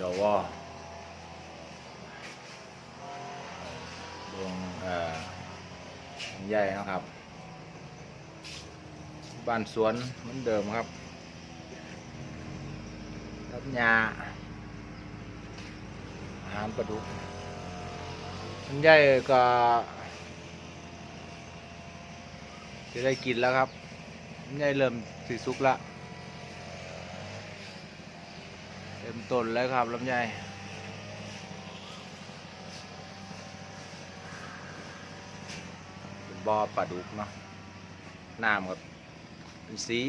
จวอดวงเอ่อใหญ่นะครับ บ้านสวนเหมือนเดิมครับรับยาอาหารปลาดุกมันใหญ่ก็จะได้กินแล้วครับมันใหญ่เริ่มสีสุกละเต้นแล้วครับลำไยเป็นบ่อปลาดุกเนาะน้ำกับเป็นสี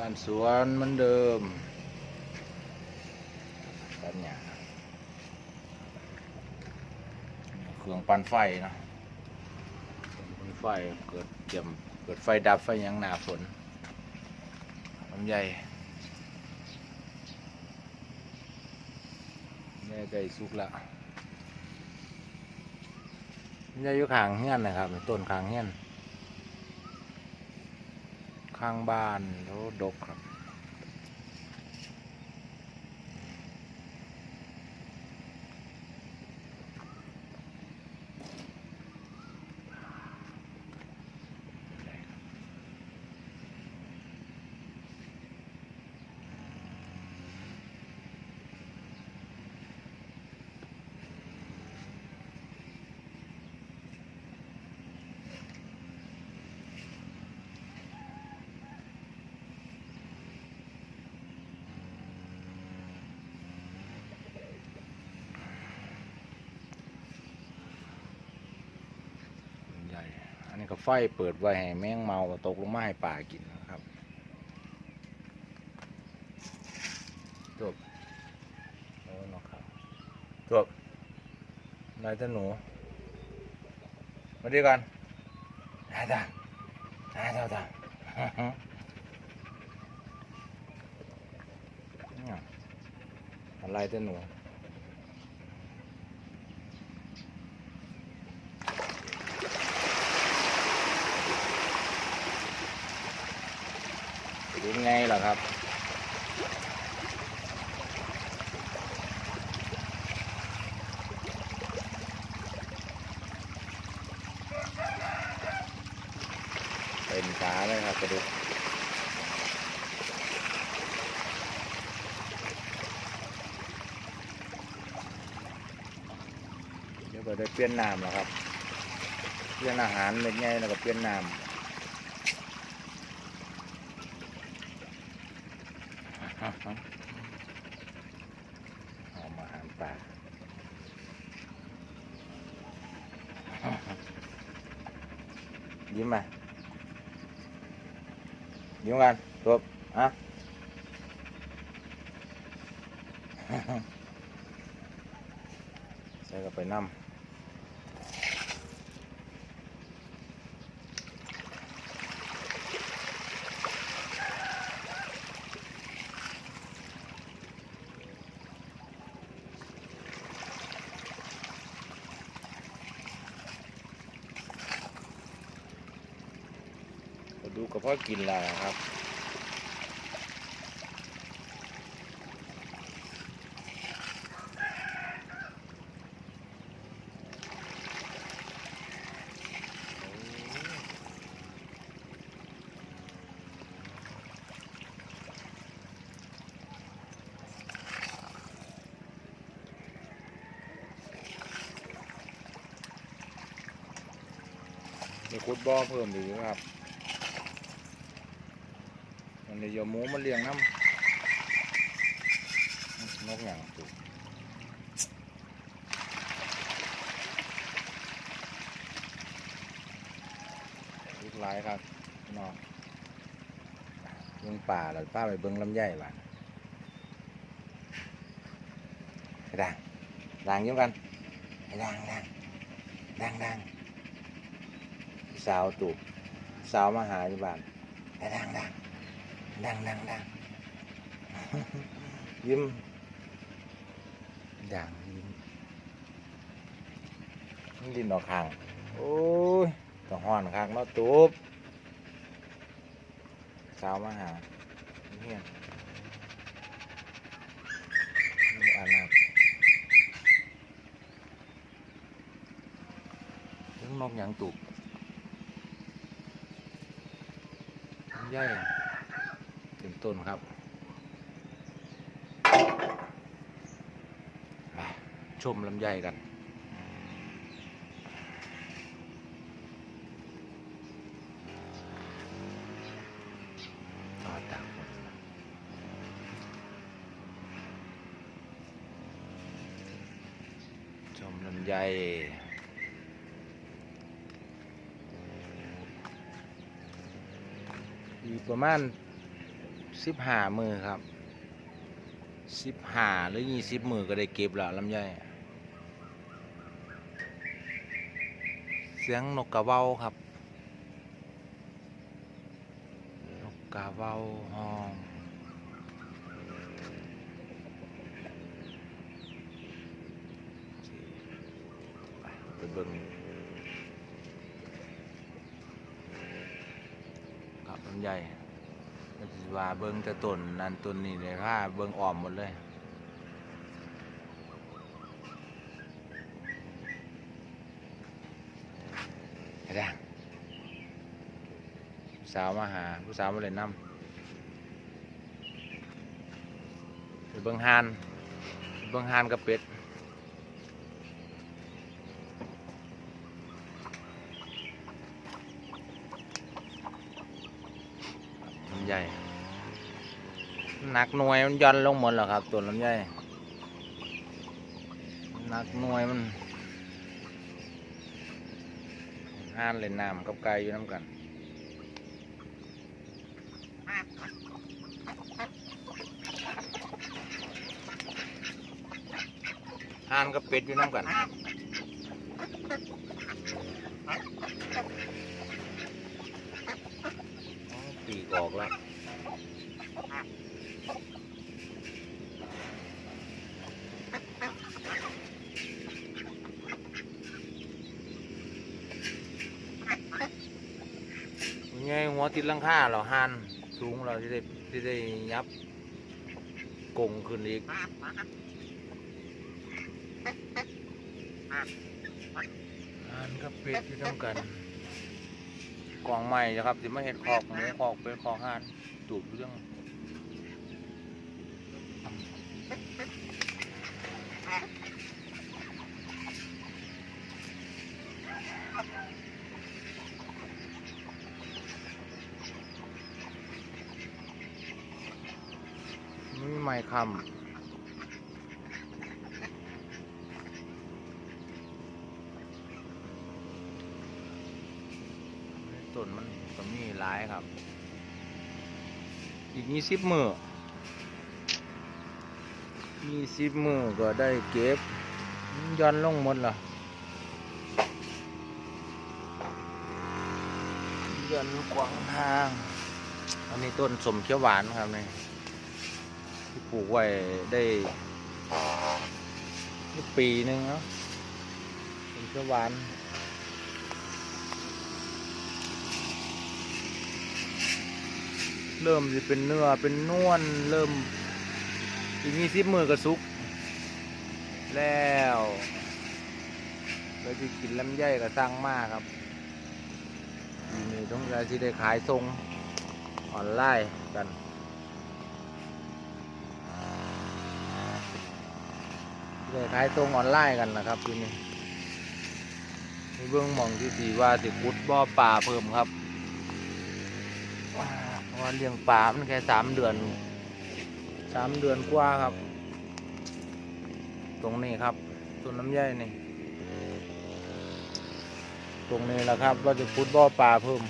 บ้านสวนเหมือนเดิมปัญญาเครื่องปั่นไฟเนาะมันไฟเกิดเกี่ยมเกิดไฟดับไฟยังหนาฝนลำใหญ่แม่ไก่สุกละลำใหญ่อยู่ขางเฮี้ยนนะครับต้นขางเฮี้ยน ข้างบ้านแล้วดกครับลำใหญ่อั นี่ก็ไฟเปิดไว้ให้แมงเมาตกลงมาให้ป่ากินนะครับจบโอ้เนาะครับจบนายท่านหนูมาดีกันนายท่านนายท่านท่านอะไรท่านหนู ดูไงล่ะครับ เป็นขาเลยครับกระดูกเดี๋ยวก็ได้เปลี่ยนน้ำแล้วครับ เปลี่ยนอาหารเม็ดใหญ่แล้วก็เปลี่ยนน้ำ หอมอาหารป่ายิ้มมายิ้มกันจบอะใส่กับไปน้ำ ก็ดูกับพ่อกินและครับมีคุดบ่อเพิ่มอีกครับ เลยเอาหมูมาเลี้ยงน้ำนกอย่างตุกลูกหลายครับนองโอเบิ่งป่าแล้วพาไปเบิ่งลำไยบ้านให้ดังดังยิ้มกันดังดังดังดังสาวตูบสาวมาหาอยู่บ้านดังดัง ดังดังดังยิ้มดังยิ้มมันดินออกข้าง โอ้ยต้องห้อนข้างเนาะตูบสาวมาหาเฮียนมีอานาถึงนกหยังตุกลำไย่ถึง ต้นครับ ชมลำไยกันต่อตากฝนชมลำไยอีกประมาณ สิบห้ามือครับสิบห้าหรือยี่สิบมือก็ได้เก็บแล้วลำไยเสียงนกกระเว้าครับ นกกาเว้าห้องไปเบิ่งกับลำไย ว่าเบิ่งแต่ต้นนันต้นนี้เลยค่ะเบิ่งอ้อมหมดเลย ไอ้ดังผู้สาวมาหาผู้สาวมาเล่นน้ำไปเบิ่งฮานเบิ่งฮานกับเป็ดลำไย หนักหน่วยมันย่อนลงหมดแล้วครับตัวลำไยหนักหน่วยมันฮานเล่นน้ำกับไก่อยู่น้ำกันห่านกับเป็ดอยู่น้ำกันปีกออกแล้วไงหัว ติดลังค่าเหรอห่นสูงเราที่ได้ที่ได้ยับกงขึ้นอีกอ่นก็เป็ดอยู่น้ำกันกล่องใหม่นะครับสิมาเห็ดคอกหมูคอกเป็ดคอกห่นตูบเรื่อง คำต้นมันก็มีหลายครับ อีกยี่สิบมือยี่สิบมือก็ได้เก็บย้อนลงหมดละย้อนกวางทาง อันนี้ต้นสมเขียวหวานครับนี่ ที่ปลูกไว้ได้ปีหนึ่งเนาะสมเขียวหวานเริ่มจะเป็นเนื้อเป็นนวลเริ่มอีกมีสิบมือกระซุก แล้วเราจะกินลำไยกับสร้างมากครับทีนี้ต้องการที่ได้ขายทรงออนไลน์กัน ได้ขายตรงออนไลน์กันนะครับทีนี้เบื้องมองที่สีว่าสิกุดบ่อปลาเพิ่มครับว่าเลี้ยงปลามันแค่สามเดือนสามเดือนกว่าครับ ตรงนี้ครับต้นน้ำใยนี่ตรงนี้แหละครับว่าจะพุดบ่อปลาเพิ่ม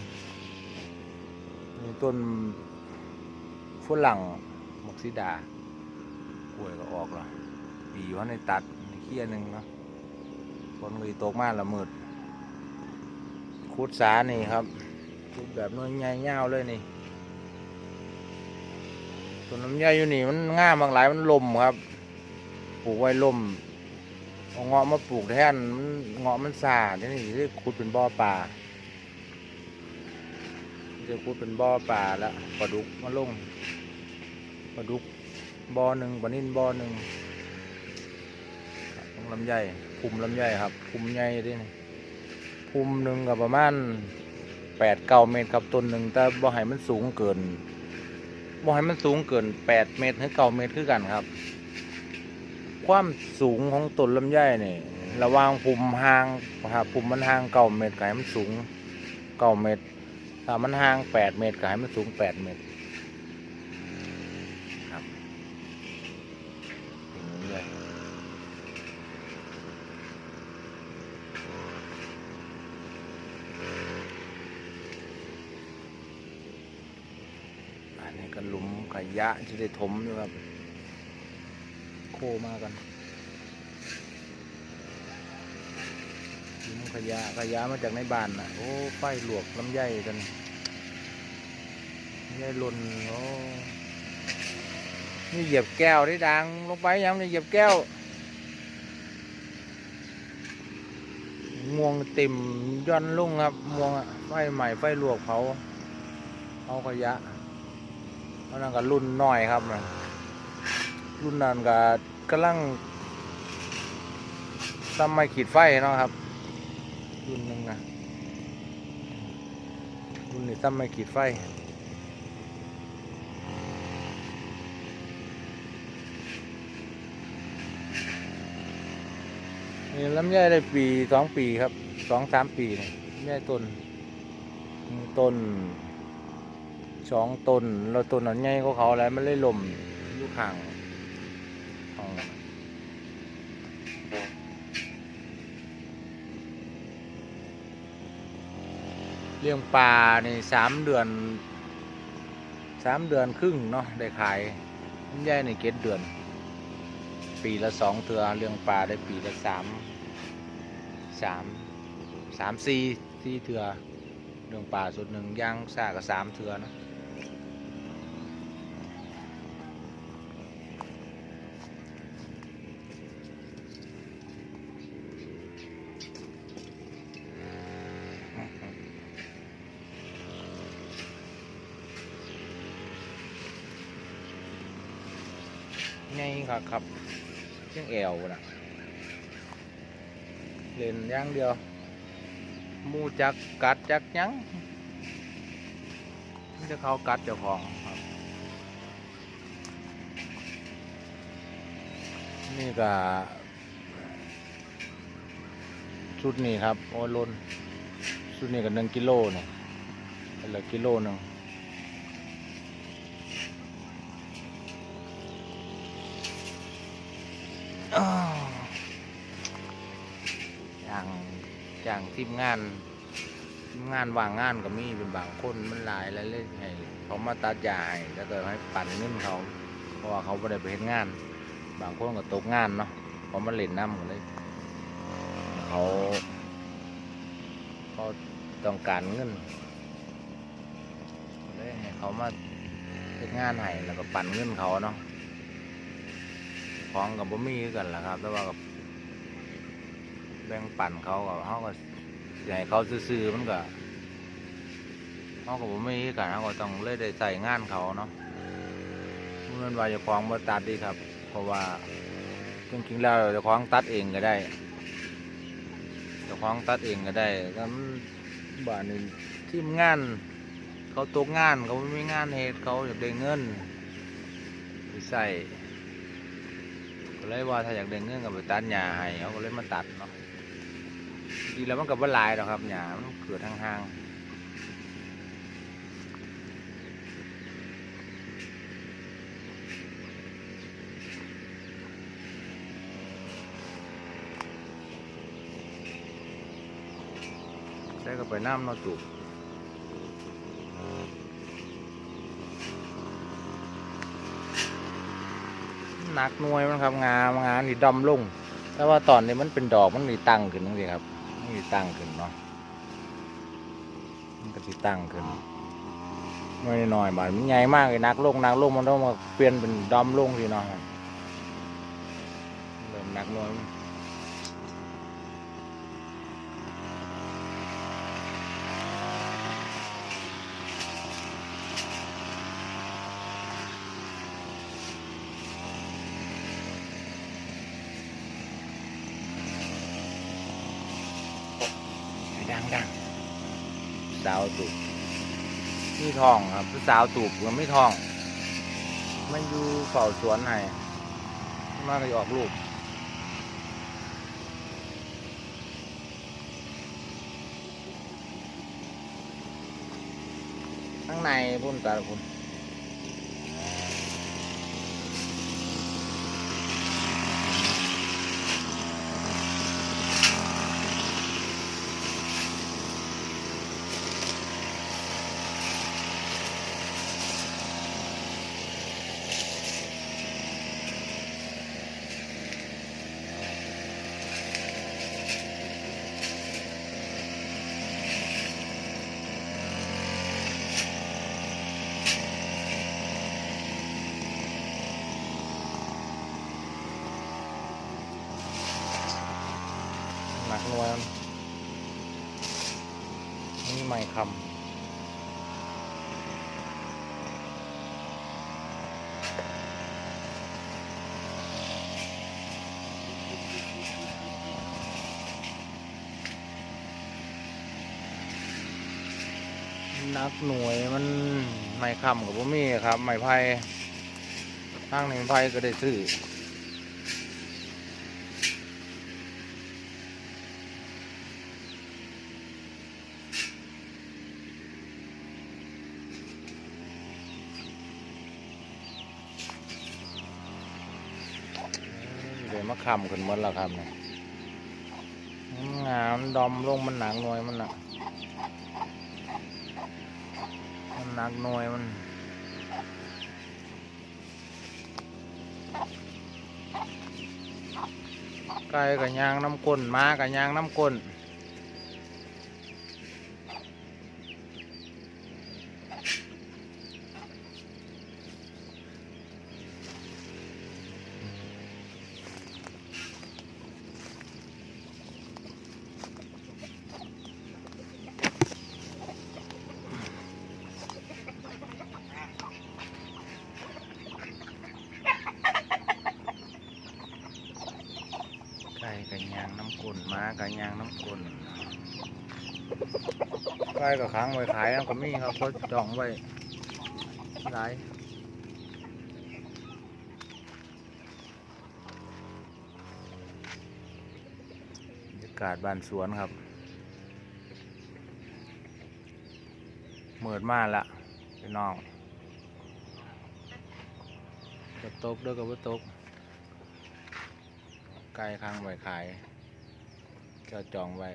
นี่ต้นฝรั่งมักซิดากล้วยก็ออกแล้ว ปีอยู่ในตัดเขี้ยหนึ่งเนาะฝนเลยตกมาละมืดคุดสานี่ครับคุดแบบน้อยใหญ่ยาเลยนี่ต้นน้ำไยอยู่นี่มันง่ามบางหลายมันลมครับ ปลูกไว้ลมเอาเงาะมาปลูกแทนมันเงาะมันสาที่นี่ที่ขุดเป็นบ่อปลาจะขุดเป็นบ่อปลาแล้วปลาดุกมาลงปลาดุกบ่อหนึ่งปลานิ่นบ่อหนึ่ง ลำไยภูมิลำไยครับภูมิใหญ่ที่นี่ภูมิหนึ่งกับประมาณแปดเก้าเมตรครับต้นหนึ่งแต่บ่ให้มันสูงเกินบ่ให้มันสูงเกินแปดเมตรถึงเก้าเมตรคือกันครับ ความสูงของต้นลำไยนี่ระหว่างภูมิห่างครับภูมิมันห่างเก้าเมตรก็ให้มันสูงเก้าเมตรถ้ามันห่างแปดเมตรก็ให้มันสูงแปดเมตรครับต้นลำไย อันนี้ก็หลุมขยะที่ได้ถมอยู่ครับ โคมากันหลุมขยะขยะมาจากในบ้านนะโอ้ไฟหลวกลำไยกันลำไยหล่นโอ้นี่เหยียบแก้วที่ดังลงไปยังนี่เหยียบแก้วม่วงติ่มย่อนลุ่งครับม่วงอะไฟใหม่ไฟลวกเผาเผาขยะ แล้วนั่นก็รุ่นน้อยครับนะรุ่นนั้นก็กำลังทำไม่ขีดไฟเนาะครับ รุ่นหนึ่งนะรุ่นนี้ทำไม่ขีดไฟนี่ลำไยได้ปีสองปีครับสองสามปีเนี่ลำไยต้นมีต้น สองต้นแล้วต้นนั้นใหญ่ก็เขาแล้วมันเลยล่มอยู่ข้างเลี้ยงปลาในสามเดือนสามเดือนครึ่งเนาะได้ขายมันใหญ่ในเกตเดือน ปีละสองเทือเลี้ยงปลาได้ปีละสามสามสามสี่สี่เทือเลี้ยงปลาสุดหนึ่งย่างซากับสามเทือเนาะ ไงครับครับเชียงแอวนะเล่นย่างเดียวมูจักกัดจักยังมันจะเขากัดเจ้าของครับนี่ก็ชุดนี้ครับโอ้ล้นชุดนี้ก็หนึ่งกิโลเนี่ยละกิโลหนึ่ง อ้าวอย่างอย่างทีมงานทีมงานวางงานก็มีเป็นบางคนมันหลายแล้วเลยให้เขามาตัดยาให้แล้วก็ให้ปั่นเงินเขาเพราะว่าเขาไม่ได้ไปเห็นงาน บางคนก็ตกงานเนาะเขามาเล่นน้ำกันเลยเขาเขาต้องการเงินเลยให้เขามาเฮ็ดงานให้แล้วก็ปั่นเงินเขาเนาะของกับบ่มีกันล่ะครับ แต่ว่ากับ แบ่งปั่นเขากับเขาก็ให้เขาซื้อมันก็เขากับบ่มีคือกันเขาก็ต้องเลยได้ใส่งานเขาเนาะเงินว่าจะคล้องบ่ตัดดีครับ เพราะว่าจริงๆแล้วจะคล้องตัดเองก็ได้จะคล้องตัดเองก็ได้ก็มันบ้านนี้ทีมงาน เขาตกงานเขาไม่มีงานเฮ็ดเขาอยากได้เงินไปใส่ก็เลยว่าถ้าอยากได้เงินก็ไปตัดหญ้าให้เขาก็เลยมาตัดเนาะ จริงแล้วมันก็บ่หลายหรอกครับหญ้ามันเกิดห่างๆใช้ก็ไปน้ำนาะตุกหนักหน่วยมันครับงามงามนี่ดำลงแต่ว่าตอนนี้มันเป็นดอกมันมีตั้งขึ้นนั่นเองครับ มันมีตั้งขึ้นเนาะมันก็สิตั้งขึ้นน้อยน้อยๆบาดมันใหญ่มากเลยนักลงนักลงมันต้องมาเปลี่ยนเป็นดำลงสิเนาะเริ่มนักน้อย สาวตูบนี่ทองครับสาวตูบมันไม่ทอง มันอยู่เฝ้าสวนให้มากเลยออกลูกข้างในพุ่นตาพุ่น นักหน่วยมันนี่ไม่คำนักหน่วยมันไม่คำกับพวกมีครับ ไม่ไพ่ทางหนึ่งไพ่ก็ได้ซื้อ เดี๋ยวมาคำกันหมดแล้วครับเนี่ยงามดอมลงมันหนักหน่วยมันน่ะมันหนักหน่วยมันไก่กับยางน้ำก้นม้ากับยางน้ำก้นไก่กับยางน้ำก้นม้ากับยางน้ำก้น ไก่กับค้างไว้ขายแล้วก็มีครับเขาจองไว้หลายบรรยากาศบ้านสวนครับเมิดมาละพี่น้องจะตกเด้วยกับว่าตกใกล้ข้างไว้ขายก็จองไว้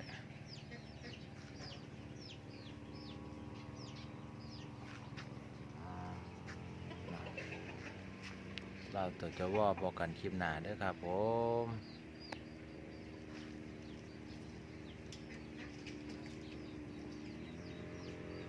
เราตัวจะว่าบอกันคลิปหนาเด้อครับผม